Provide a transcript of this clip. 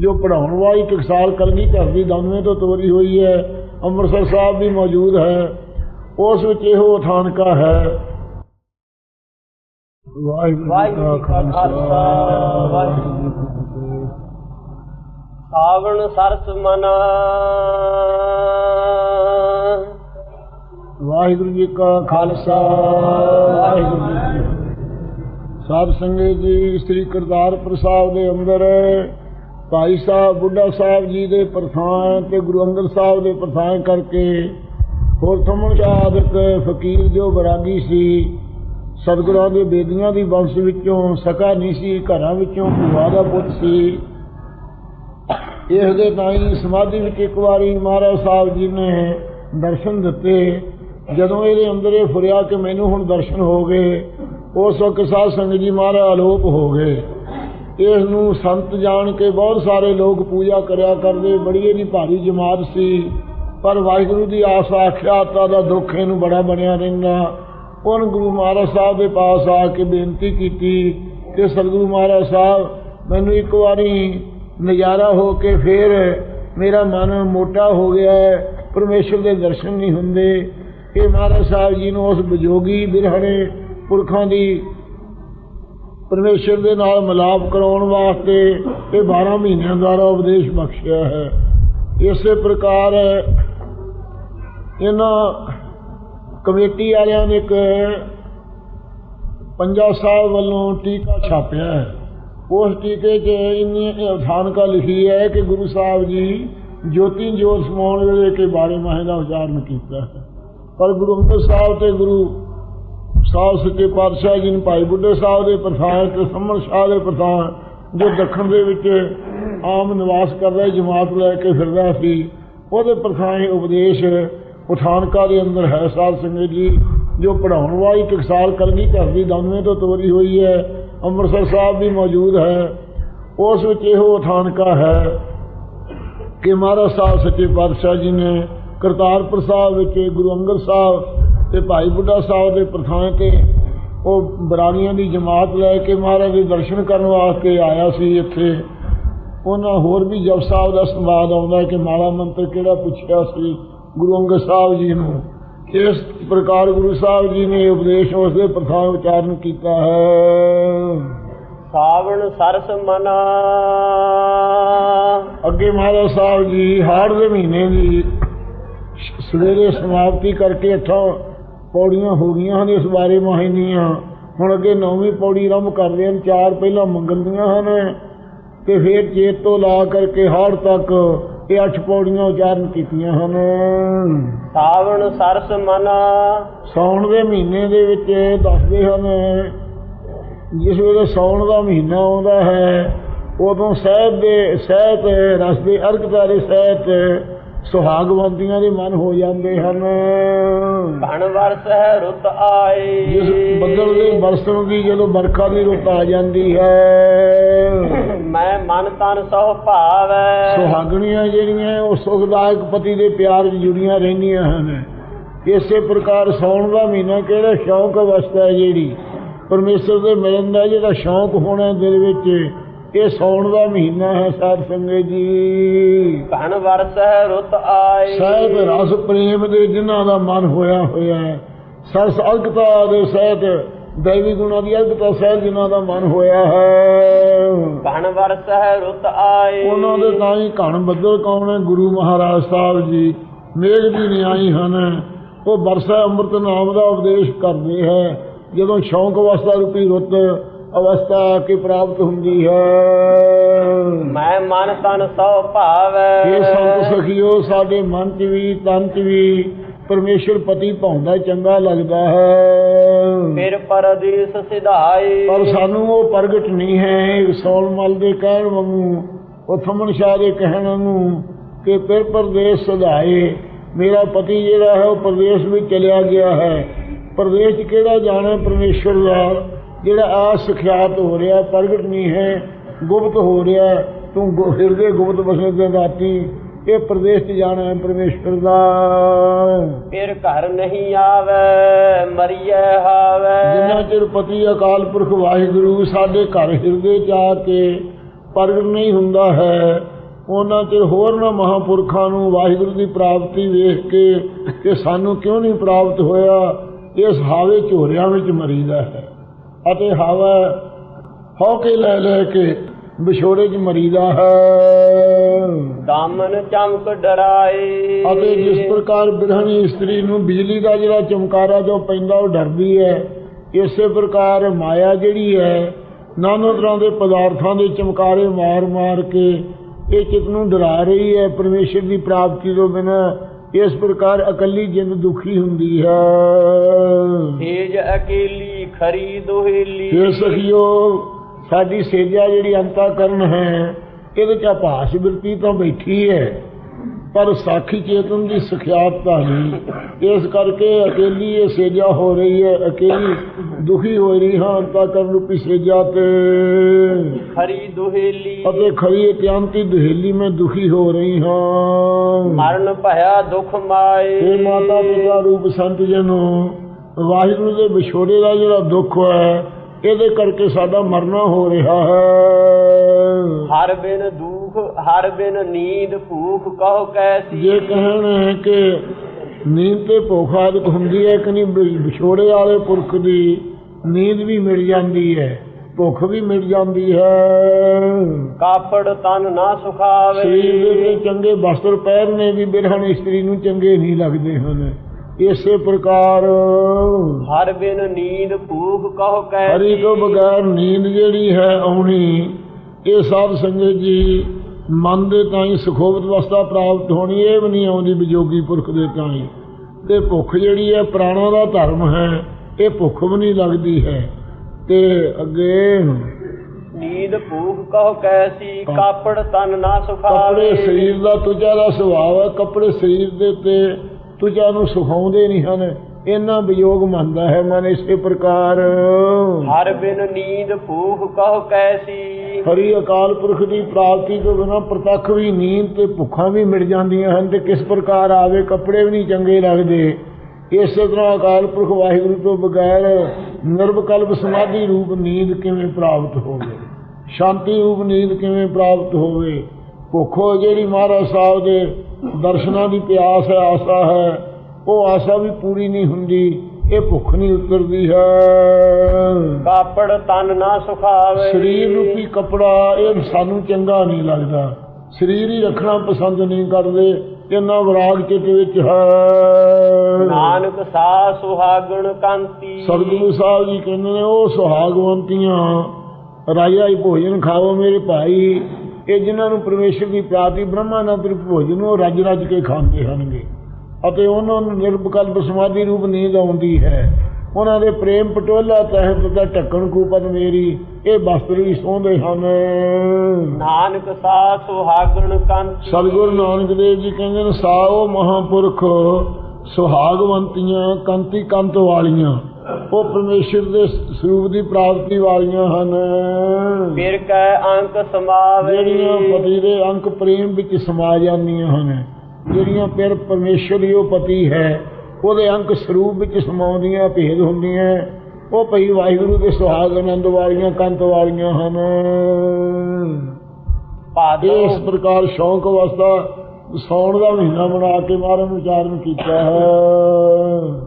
ਜੋ ਪੜਾਉਣ ਵਾਲੀ ਟਕਸਾਲ ਕਲਗੀ ਘਰ ਦੀ ਦਾਨਵੇਂ ਤੋਂ ਤੋਰੀ ਹੋਈ ਹੈ ਅੰਮ੍ਰਿਤਸਰ ਸਾਹਿਬ ਵੀ ਮੌਜੂਦ ਹੈ। ਉਸ ਵਿੱਚ ਇਹੋ ਥਾਨਕਾ ਹੈ। ਵਾਹਿਗੁਰੂ ਜੀ ਕਾ ਖਾਲਸਾ, ਵਾਹਿਗੁਰੂ ਸਾਵਣ ਸਰਸ ਮਨਾ। ਵਾਹਿਗੁਰੂ ਜੀ ਕਾ ਖਾਲਸਾ ਵਾਹਿਗੁਰੂ ਜੀ ਸਾਧ ਸੰਗਤ ਜੀ ਸ੍ਰੀ ਕਰਤਾਰਪੁਰ ਸਾਹਿਬ ਦੇ ਅੰਦਰ ਭਾਈ ਸਾਹਿਬ, ਬੁੱਢਾ ਸਾਹਿਬ ਜੀ ਦੇ ਪ੍ਰਥਾਨ ਤੇ ਗੁਰੂ ਅੰਗਦ ਸਾਹਿਬ ਦੇ ਪ੍ਰਥਾਨ ਕਰਕੇ ਹੋਰ ਥਮਣ ਆਦਿਕ ਫਕੀਰ ਜੋ ਬਰਾਗੀ ਸੀ, ਸਤਿਗੁਰਾਂ ਦੇ ਬੇਦੀਆਂ ਦੀ ਵੰਸ਼ ਵਿੱਚੋਂ, ਸਕਾ ਨਹੀਂ ਸੀ, ਘਰਾਂ ਵਿੱਚੋਂ ਭੂਆ ਦਾ ਪੁੱਤ ਸੀ। ਇਸ ਦੇ ਤਾਈ ਸਮਾਧੀ ਵਿੱਚ ਇੱਕ ਵਾਰੀ ਮਹਾਰਾਜ ਸਾਹਿਬ ਜੀ ਨੇ ਦਰਸ਼ਨ ਦਿੱਤੇ। ਜਦੋਂ ਇਹਦੇ ਅੰਦਰ ਇਹ ਫੁਰਿਆ ਕਿ ਮੈਨੂੰ ਹੁਣ ਦਰਸ਼ਨ ਹੋ ਗਏ, ਉਸ ਵਕਤ ਸਾਧ ਸੰਗਤ ਜੀ ਮਹਾਰਾਜ ਅਲੋਪ ਹੋ ਗਏ। ਇਸ ਨੂੰ ਸੰਤ ਜਾਣ ਕੇ ਬਹੁਤ ਸਾਰੇ ਲੋਕ ਪੂਜਾ ਕਰਿਆ ਕਰਦੇ, ਬੜੀ ਇਹਦੀ ਭਾਰੀ ਜਮਾਤ ਸੀ। ਪਰ ਵਾਹਿਗੁਰੂ ਦੀ ਆਸ ਆਖਿਆ, ਤਾਂ ਦਾ ਦੁੱਖ ਇਹਨੂੰ ਬੜਾ ਬਣਿਆ ਰਹਿੰਦਾ। ਉਹਨ ਗੁਰੂ ਮਹਾਰਾਜ ਸਾਹਿਬ ਦੇ ਪਾਸ ਆ ਕੇ ਬੇਨਤੀ ਕੀਤੀ ਕਿ ਸਤਿਗੁਰੂ ਮਹਾਰਾਜ ਸਾਹਿਬ, ਮੈਨੂੰ ਇੱਕ ਵਾਰੀ ਨਜ਼ਾਰਾ ਹੋ ਕੇ ਫਿਰ ਮੇਰਾ ਮਨ ਮੋਟਾ ਹੋ ਗਿਆ ਹੈ, ਪਰਮੇਸ਼ਰ ਦੇ ਦਰਸ਼ਨ ਨਹੀਂ ਹੁੰਦੇ। ਇਹ ਮਹਾਰਾਜ ਸਾਹਿਬ ਜੀ ਨੂੰ ਉਸ ਵਿਜੋਗੀ ਬਿਰਹਣੇ ਪੁਰਖਾਂ ਦੀ ਪਰਮੇਸ਼ਰ ਦੇ ਨਾਲ ਮਿਲਾਪ ਕਰਾਉਣ ਵਾਸਤੇ ਇਹ 12 ਮਹੀਨਿਆਂ ਦੁਆਰਾ ਉਪਦੇਸ਼ ਬਖਸ਼ਿਆ ਹੈ। ਇਸੇ ਪ੍ਰਕਾਰ ਇਹਨਾਂ ਕਮੇਟੀ ਵਾਲਿਆਂ ਨੇ ਇੱਕ ਪੰਜਾ ਸਾਹਿਬ ਵੱਲੋਂ ਟੀਕਾ ਛਾਪਿਆ ਹੈ। ਉਸ ਟੀਕੇ 'ਚ ਇੰਨੀ ਅਥਾਨਕਾ ਲਿਖੀ ਹੈ ਕਿ ਗੁਰੂ ਸਾਹਿਬ ਜੀ ਜੋਤੀ ਜੋਤ ਸਮਾਉਣ ਵੇਲੇ ਕੇ ਬਾਰੇ ਮਾਹੇ ਦਾ ਉਚਾਰਨ ਕੀਤਾ ਹੈ। ਪਰ ਗੁਰੂ ਅੰਗਦ ਸਾਹਿਬ ਤੇ ਗੁਰੂ ਸਾਹਿਬ ਸੱਚੇ ਪਾਤਸ਼ਾਹ ਜੀ ਨੇ ਭਾਈ ਬੁੱਢੇ ਸਾਹਿਬ ਦੇ ਪ੍ਰਥਾਨ ਤੇ ਸੰਮਣ ਸ਼ਾਹ ਦੇ ਪ੍ਰਥਾਨ ਜੋ ਦੱਖਣ ਦੇ ਵਿੱਚ ਆਮ ਨਿਵਾਸ ਕਰਦਾ ਜਮਾਤ ਲੈ ਕੇ ਫਿਰਦਾ ਸੀ, ਉਹਦੇ ਪ੍ਰਥਾਨ ਉਪਦੇਸ਼ ਪਠਾਨਕਾ ਦੇ ਅੰਦਰ ਹੈ ਸਾਧ ਸੰਗਤ ਜੀ, ਜੋ ਪੜਾਉਣ ਵਾਲੀ ਟਕਸਾਲ ਕਲਗੀ ਘਰ ਦੀ ਦਾਨਵੇਂ ਤੋਂ ਤੋਰੀ ਹੋਈ ਹੈ, ਅੰਮ੍ਰਿਤਸਰ ਸਾਹਿਬ ਵੀ ਮੌਜੂਦ ਹੈ। ਉਸ ਵਿੱਚ ਇਹੋ ਉਠਾਨਕਾ ਹੈ ਕਿ ਮਹਾਰਾਜ ਸਾਹਿਬ ਸੱਚੇ ਪਾਤਸ਼ਾਹ ਜੀ ਨੇ ਕਰਤਾਰਪੁਰ ਸਾਹਿਬ ਵਿੱਚ ਗੁਰੂ ਅੰਗਦ ਸਾਹਿਬ ਤੇ ਭਾਈ ਬੁੱਢਾ ਸਾਹਿਬ ਦੇ ਪ੍ਰਥਾਨ ਤੇ ਉਹ ਬਰਾੜੀਆਂ ਦੀ ਜਮਾਤ ਲੈ ਕੇ ਮਹਾਰਾਜ ਦੇ ਦਰਸ਼ਨ ਕਰਨ ਵਾਸਤੇ ਆਇਆ ਸੀ ਇੱਥੇ। ਉਹਨਾਂ ਹੋਰ ਵੀ ਜਪ ਸਾਹਿਬ ਦਾ ਸੰਵਾਦ ਆਉਂਦਾ ਕਿ ਮਾਲਾ ਮੰਤਰ ਕਿਹੜਾ ਪੁੱਛਿਆ ਸੀ ਗੁਰੂ ਅੰਗਦ ਸਾਹਿਬ ਜੀ ਨੂੰ? ਇਸ ਪ੍ਰਕਾਰ ਗੁਰੂ ਸਾਹਿਬ ਜੀ ਨੇ ਉਪਦੇਸ਼ ਉਸ ਦੇ ਪ੍ਰਥਾਨ ਉਚਾਰਨ ਕੀਤਾ ਹੈ? ਸਾਵਣ ਸਰਸ ਮਨਾ। ਅੱਗੇ ਮਹਾਰਾਜ ਸਾਹਿਬ ਜੀ ਹਾੜ ਦੇ ਮਹੀਨੇ ਦੀ ਸਵੇਰੇ ਸਮਾਪਤੀ ਕਰਕੇ ਅੱਠਾਂ ਪੌੜੀਆਂ ਹੋ ਗਈਆਂ ਹਨ ਇਸ ਬਾਰੇ ਮਾਹਿੰਦੀਆਂ ਹੁਣ ਅੱਗੇ ਨੌਵੀਂ ਪੌੜੀ ਆਰੰਭ ਕਰਦੇ ਹਨ ਚਾਰ ਪਹਿਲਾਂ ਮੰਗਲ ਦੀਆਂ ਹਨ ਤੇ ਫਿਰ ਚੇਤ ਤੋਂ ਲਾ ਕਰਕੇ ਹਾੜ ਤੱਕ ਇਹ ਅੱਠ ਪੌੜੀਆਂ ਉਚਾਰਨ ਕੀਤੀਆਂ ਹਨ। ਸਾਵਣ ਸਰਸ ਮਨਾ। ਸਾਉਣ ਦੇ ਮਹੀਨੇ ਦੇ ਵਿੱਚ ਦੱਸਦੇ ਹਨ ਜਿਸ ਵੇਲੇ ਸਾਉਣ ਦਾ ਮਹੀਨਾ ਆਉਂਦਾ ਹੈ ਉਦੋਂ ਸਹਿਤ ਦੇ ਸਹਿਤ ਰਸ ਦੇ ਅਰਗ ਤਾਰੇ ਸਹਿਤ ਸੁਹਾਗਵੰਤੀਆਂ ਦੇ ਮਨ ਹੋ ਜਾਂਦੇ ਹਨ। ਘਣ ਵਰਸ ਹੈ ਰੁੱਤ ਆਏ। ਜਿਸ ਬੱਦਲ ਦੇ ਬਰਸਣ ਦੀ ਜਦੋਂ ਵਰਖਾ ਦੀ ਰੁੱਤ ਆ ਜਾਂਦੀ ਹੈ। ਮੈਂ ਮਨ ਤਨ ਸੋ ਭਾਵੈ। ਸੁਹਾਗਣੀਆਂ ਜਿਹੜੀਆਂ ਉਹ ਸੁਖਦਾਇਕ ਪਤੀ ਦੇ ਪਿਆਰ 'ਚ ਜੁੜੀਆਂ ਰਹਿੰਦੀਆਂ ਹਨ। ਇਸੇ ਪ੍ਰਕਾਰ ਸੌਣ ਦਾ ਮਹੀਨਾ ਕਿਹੜਾ ਸ਼ੌਂਕ ਅਵਸਥਾ ਹੈ ਜਿਹੜੀ? ਪਰਮੇਸ਼ਰ ਦੇ ਮਿਲਣ ਦਾ ਜਿਹੜਾ ਸ਼ੌਂਕ ਹੋਣਾ ਦਿਲ ਵਿੱਚ ਇਹ ਸੌਣ ਦਾ ਮਹੀਨਾ ਹੈ ਸਾਧ ਸੰਗਤ ਜੀ। ਵਰਸ ਹੈ ਰੁੱਤ ਆਏ। ਸਹਿਤ ਰਸ ਪ੍ਰੇਮ ਦੇ ਜਿਨ੍ਹਾਂ ਦਾ ਮਨ ਹੋਇਆ ਹੋਇਆ ਹੈ। ਸਰਸ ਅਲਕਤਾ ਦੇ ਸਹਿਤ ਦੈਵੀ ਗੁਣਾਂ ਦੀ ਅਲਕਤਾ ਸਹਿਤ ਜਿਨ੍ਹਾਂ ਦਾ ਮਨ ਹੋਇਆ ਹੈ। ਵਰਸ ਹੈ ਰੁੱਤ ਆਏ। ਉਹਨਾਂ ਦੇ ਤਾਂ ਹੀ ਘਣ ਬੱਦਲ ਕੌਣ ਹੈ? ਗੁਰੂ ਮਹਾਰਾਜ ਸਾਹਿਬ ਜੀ ਮੇਘ ਦੀ ਨਿਆਈ ਹਨ। ਉਹ ਵਰਸਾ ਅੰਮ੍ਰਿਤ ਨਾਮ ਦਾ ਉਪਦੇਸ਼ ਕਰਦੇ ਹੈ। ਜਦੋਂ ਸ਼ੌਂਕ ਅਵਸਥਾ ਰੂਪੀ ਰੁੱਤ ਅਵਸਥਾ ਕੇ ਪ੍ਰਾਪਤ ਹੁੰਦੀ ਹੈ? ਮੈਂ ਮਨ ਤਨ ਸੋ ਭਾਵੈ। ਇਹ ਸੰਤ ਸਖੀਓ ਸਾਡੇ ਮਨ 'ਚ ਵੀ ਤਨ 'ਚ ਵੀ ਪਰਮੇਸ਼ਰ ਪਤੀ ਭਾਉਂਦਾ ਚੰਗਾ ਲੱਗਦਾ ਹੈ। ਫਿਰ ਪਰਦੀਸ ਸਿਧਾਈ। ਪਰ ਸਾਨੂੰ ਉਹ ਪ੍ਰਗਟ ਨਹੀਂ ਹੈ ਸੌਲਮਲ ਦੇ ਕਹਿਣ ਵਾਂਗੂ ਉਹ ਥਮਨ ਸ਼ਾਹ ਦੇ ਕਹਿਣ ਵਾਂਗੂ ਕਿ ਫਿਰ ਪਰਦੇਸ ਸਦਾਏ ਮੇਰਾ ਪਤੀ ਜਿਹੜਾ ਹੈ ਉਹ ਪਰਦੇਸ ਵਿੱਚ ਚਲਿਆ ਗਿਆ ਹੈ। ਪਰਦੇਸ ਕਿਹੜਾ ਜਾਣਾ ਪਰਮੇਸ਼ਰ ਦਾ। ਜਿਹੜਾ ਆ ਸਿਖਿਆਤ ਹੋ ਰਿਹਾ ਪ੍ਰਗਟ ਨਹੀਂ ਹੈ ਗੁਪਤ ਹੋ ਰਿਹਾ ਤੂੰ ਹਿਰਦੇ ਗੁਪਤ ਬਸੇ ਦੇ ਰਾਤੀ ਇਹ ਪ੍ਰਦੇਸ਼ 'ਚ ਜਾਣਾ ਹੈ ਪਰਮੇਸ਼ਰ ਦਾ। ਫਿਰ ਘਰ ਨਹੀਂ ਆਵੈ ਮਰੀਐ ਹਾਵੈ। ਜਿੰਨਾ ਚਿਰ ਪਤੀ ਅਕਾਲ ਪੁਰਖ ਵਾਹਿਗੁਰੂ ਸਾਡੇ ਘਰ ਹਿਰਦੇ ਚ ਆ ਕੇ ਪ੍ਰਗਟ ਨਹੀਂ ਹੁੰਦਾ ਹੈ ਉਹਨਾਂ ਚਿਰ ਹੋਰ ਨਾ ਮਹਾਪੁਰਖਾਂ ਨੂੰ ਵਾਹਿਗੁਰੂ ਦੀ ਪ੍ਰਾਪਤੀ ਵੇਖ ਕੇ ਕਿ ਸਾਨੂੰ ਕਿਉਂ ਨਹੀਂ ਪ੍ਰਾਪਤ ਹੋਇਆ ਇਸ ਹਾਵੇ ਝੋਰਿਆਂ ਵਿੱਚ ਮਰੀਦਾ ਹੈ। ਅਤੇ ਹਵਾ ਹੋ ਕੇ ਲੈ ਲੈ ਕੇ ਵਿਛੋੜੇ 'ਚ ਮਰੀਦਾ ਹੈ। ਦਾਮਨ ਚਮਕ ਡਰਾਏ। ਅਤੇ ਜਿਸ ਪ੍ਰਕਾਰ ਬਿਰਹਣੀ ਇਸਤਰੀ ਨੂੰ ਬਿਜਲੀ ਦਾ ਜਿਹੜਾ ਚਮਕਾਰਾ ਜੋ ਪੈਂਦਾ ਉਹ ਡਰਦੀ ਹੈ ਇਸੇ ਪ੍ਰਕਾਰ ਮਾਇਆ ਜਿਹੜੀ ਹੈ ਨਾਨਾ ਤਰ੍ਹਾਂ ਦੇ ਪਦਾਰਥਾਂ ਦੇ ਚਮਕਾਰੇ ਮਾਰ-ਮਾਰ ਕੇ ਇਹ ਚਿਤ ਨੂੰ ਡਰਾ ਰਹੀ ਹੈ। ਪਰਮੇਸ਼ਰ ਦੀ ਪ੍ਰਾਪਤੀ ਤੋਂ ਬਿਨਾਂ ਇਸ ਪ੍ਰਕਾਰ ਇਕੱਲੀ ਜਿੰਦ ਦੁਖੀ ਹੁੰਦੀ ਹੈ। ਤੇਜ ਅਕੇਲੀ ਖਰੀ ਦੁਹੇਲੀ ਇਹ ਸਖੀਓ ਸਾਡੀ ਸੇਜਾ ਜਿਹੜੀ ਅੰਤਾਕਰਨ ਹੈ ਇਹਦੇ ਚ ਆਭਾਸ ਬਿਰਤੀ ਤਾਂ ਬੈਠੀ ਹੈ ਪਰ ਸਾਖੀ ਚੇਤਨ ਦੀ ਸਖਿਆਤਤਾ ਨਹੀਂ। ਇਸ ਕਰਕੇ ਅਕੇਲੀ ਇਹ ਸੇਜਾ ਹੋ ਰਹੀ ਹੈ ਅਕੇਲੀ ਦੁਖੀ ਹੋ ਰਹੀ ਹਾਂ ਅੰਤਾਕਰਨ ਰੂਪੀ ਸੇਜਾ ਤੇ। ਖਰੀ ਦੁਹੇਲੀ ਅਤੇ ਖਰੀ ਇਤਿਆੰਤੀ ਦੁਹੇਲੀ ਮੈਂ ਦੁਖੀ ਹੋ ਰਹੀ ਹਾਂ। ਮਰਨ ਭਇਆ ਦੁਖ ਮਾਏ। ਇਹ ਮਾਤਾ ਪਿਤਾ ਰੂਪ ਸੰਤ ਜਨੋ ਵਾਹਿਗੁਰੂ ਦੇ ਵਿਛੋੜੇ ਦਾ ਜਿਹੜਾ ਦੁੱਖ ਹੈ ਇਹਦੇ ਕਰਕੇ ਸਾਡਾ ਮਰਨਾ ਹੋ ਰਿਹਾ ਹੈ। ਹਰ ਬਿਨ ਦੁਖ ਹਰ ਬਿਨ ਨੀਂਦ ਭੂਖ ਕਹੋ ਕੈਸੀ? ਜੇ ਕਹਿਣ ਹੈ ਕਿ ਨੀਂਦ ਤੇ ਭੁੱਖ ਆਦਿਕ ਹੁੰਦੀ ਹੈ ਕਿ ਨਹੀਂ ਵਿਛੋੜੇ ਵਾਲੇ ਪੁਰਖ ਦੀ ਨੀਂਦ ਵੀ ਮਿਲ ਜਾਂਦੀ ਹੈ ਭੁੱਖ ਵੀ ਮਿਲ ਜਾਂਦੀ ਹੈ। ਕਾਪੜ ਤਨ ਨਾ ਸੁਖਾਵੇ। ਸਰੀਰ ਦੇ ਚੰਗੇ ਵਸਤਰ ਪਹਿਨਣੇ ਵੀ ਬਿਰਹਣ ਇਸਤਰੀ ਨੂੰ ਚੰਗੇ ਨਹੀਂ ਲੱਗਦੇ ਹਨ। ਇਸੇ ਪ੍ਰਕਾਰ। ਹਰ ਬਿਨ ਨੀਂਦ ਭੂਖ ਕਹੋ ਕੈਸੀ ਹਰੀ ਤੋਂ ਬਗੈਰ ਨੀਂਦ ਜਿਹੜੀ ਹੈ ਆਉਣੀ ਇਹ ਸਾਧ ਸੰਗਤ ਜੀ ਮਨ ਦੇ ਤਾਈਂ ਸੁਖੋਵਤ ਅਵਸਥਾ ਪ੍ਰਾਪਤ ਹੋਣੀ ਇਹ ਵੀ ਨਹੀਂ ਆਉਂਦੀ ਵਿਜੋਗੀ ਪੁਰਖ ਦੇ ਤਾਈਂ। ਤੇ ਭੁੱਖ ਜਿਹੜੀ ਹੈ ਪ੍ਰਾਣਾਂ ਦਾ ਧਰਮ ਹੈ ਇਹ ਭੁੱਖ ਵੀ ਨਹੀਂ ਲੱਗਦੀ ਹੈ। ਤੇ ਅੱਗੇ ਨੀਂਦ ਭੂਖ ਕਹੋ ਕੈਸੀ ਕਾਪੜ ਤਨ ਨਾ ਸੁਖਾਵੇ। ਕੱਪੜੇ ਸਰੀਰ ਦਾ ਤੁਜਾ ਦਾ ਸੁਭਾਅ ਹੈ ਕੱਪੜੇ ਸਰੀਰ ਦੇ ਉੱਤੇ ਤੁਜਾ ਨੂੰ ਸੁਖਾਉਂਦੇ ਨਹੀਂ ਹਨ। ਇਹਨਾਂ ਵਿਯੋਗ ਮੰਨਦਾ ਹੈ ਮਨ ਇਸੇ ਪ੍ਰਕਾਰ। ਹਰ ਬਿਨ ਨੀਂਦ ਭੂਖ ਕਹੋ ਕੈਸੀ। ਹਰੀ ਅਕਾਲ ਪੁਰਖ ਦੀ ਪ੍ਰਾਪਤੀ ਤੋਂ ਬਿਨਾਂ ਪ੍ਰਤੱਖ ਵੀ ਨੀਂਦ ਤੇ ਭੁੱਖਾਂ ਵੀ ਮਿਟ ਜਾਂਦੀਆਂ ਹਨ ਤੇ ਕਿਸ ਪ੍ਰਕਾਰ ਆਵੇ ਕੱਪੜੇ ਵੀ ਨਹੀਂ ਚੰਗੇ ਲੱਗਦੇ। ਇਸੇ ਤਰ੍ਹਾਂ ਅਕਾਲ ਪੁਰਖ ਵਾਹਿਗੁਰੂ ਤੋਂ ਬਗੈਰ ਨਿਰਵਕਲਪ ਸਮਾਧੀ ਰੂਪ ਨੀਂਦ ਕਿਵੇਂ ਪ੍ਰਾਪਤ ਹੋਵੇ? ਸ਼ਾਂਤੀ ਰੂਪ ਨੀਂਦ ਕਿਵੇਂ ਪ੍ਰਾਪਤ ਹੋਵੇ? ਭੁੱਖੋ ਜਿਹੜੀ ਮਹਾਰਾਜ ਸਾਹਿਬ ਦੇ ਦਰਸ਼ਨਾਂ ਦੀ ਪਿਆਸ ਹੈ ਆਸਾ ਹੈ ਉਹ ਆਸਾ ਵੀ ਪੂਰੀ ਨਹੀਂ ਹੁੰਦੀ ਇਹ ਭੁੱਖ ਨਹੀਂ ਉਤਰਦੀ ਹੈ। ਕਾਪੜ ਤਨ ਨਾ ਸੁਖਾਵੇ। ਸਰੀਰ ਰੂਪੀ ਕਪੜਾ ਇਹ ਸਾਨੂੰ ਚੰਗਾ ਨਹੀਂ ਲੱਗਦਾ। ਸਰੀਰ ਹੀ ਰੱਖਣਾ ਪਸੰਦ ਨਹੀਂ ਕਰਦੇ ਇਹਨਾਂ ਵਿਰਾਗ ਚਿੱਤ ਵਿੱਚ ਹੈ। ਨਾਨਕ ਸਾ ਸੁਹਾਗਣ ਕਾਂਤੀ। ਸਤਿਗੁਰੂ ਸਾਹਿਬ ਜੀ ਕਹਿੰਦੇ ਨੇ ਉਹ ਸੁਹਾਗਵੰਤੀਆਂ ਰਾਜਾ ਹੀ ਭੋਜਨ ਖਾਓ ਮੇਰੇ ਭਾਈ ਇਹ ਜਿਨ੍ਹਾਂ ਨੂੰ ਪਰਮੇਸ਼ਰ ਦੀ ਪ੍ਰਾਪਤੀ ਬ੍ਰਹਮਾਨੰਦ ਰੂਪ ਭੋਜਨ ਉਹ ਰੱਜ ਰੱਜ ਕੇ ਖਾਂਦੇ ਹਨਗੇ ਅਤੇ ਉਹਨਾਂ ਨੂੰ ਨਿਰਵਕਲਪ ਸਮਾਧੀ ਰੂਪ ਨੀਂਦ ਆਉਂਦੀ ਹੈ। ਉਹਨਾਂ ਦੇ ਪ੍ਰੇਮ ਪਟੋਲਾ ਤਹਿਤ ਦਾ ਢੱਕਣ ਕੂਪਤ ਮੇਰੀ ਇਹ ਵਸਤਰ ਵੀ ਸੋਹੰਦੇ ਹਨ। ਨਾਨਕ ਸਾ ਸੁਹਾਗਣ ਕਾਂਤੀ ਸਤਿਗੁਰੂ ਨਾਨਕ ਦੇਵ ਜੀ ਕਹਿੰਦੇ ਨੇ ਸਾਓ ਮਹਾਪੁਰਖ ਸੁਹਾਗਵੰਤੀਆਂ ਕੰਤੀ ਕੰਤ ਵਾਲੀਆਂ। ਉਹ ਪਰਮੇਸ਼ਰ ਦੇ ਸਰੂਪ ਦੀ ਪ੍ਰਾਪਤੀ ਵਾਲੀਆਂ ਹਨ। ਫਿਰ ਕੈ ਅੰਕ ਸਮਾਵੇ। ਜਿਹੜੀਆਂ ਪਤੀ ਦੇ ਅੰਕ ਪ੍ਰੇਮ ਵਿੱਚ ਸਮਾ ਜਾਂਦੀਆਂ ਹਨ ਜਿਹੜੀਆਂ ਫਿਰ ਪਰਮੇਸ਼ਰ ਹੀ ਉਹ ਪਤੀ ਹੈ ਉਹਦੇ ਅੰਕ ਸਰੂਪ ਵਿੱਚ ਸਮਾਉਂਦੀਆਂ ਭੇਦ ਹੁੰਦੀਆਂ ਉਹ ਭਈ ਵਾਹਿਗੁਰੂ ਦੇ ਸੁਹਾਗ ਆਨੰਦ ਵਾਲੀਆਂ ਕੰਤ ਵਾਲੀਆਂ ਹਨ। ਭਾਦੋ ਇਸ ਪ੍ਰਕਾਰ ਸ਼ੌਂਕ ਅਵਸਥਾ ਸੌਣ ਦਾ ਮਹੀਨਾ ਬਣਾ ਕੇ ਮਹਾਰਾਜ ਨੂੰ ਉਚਾਰਨ ਕੀਤਾ ਹੈ।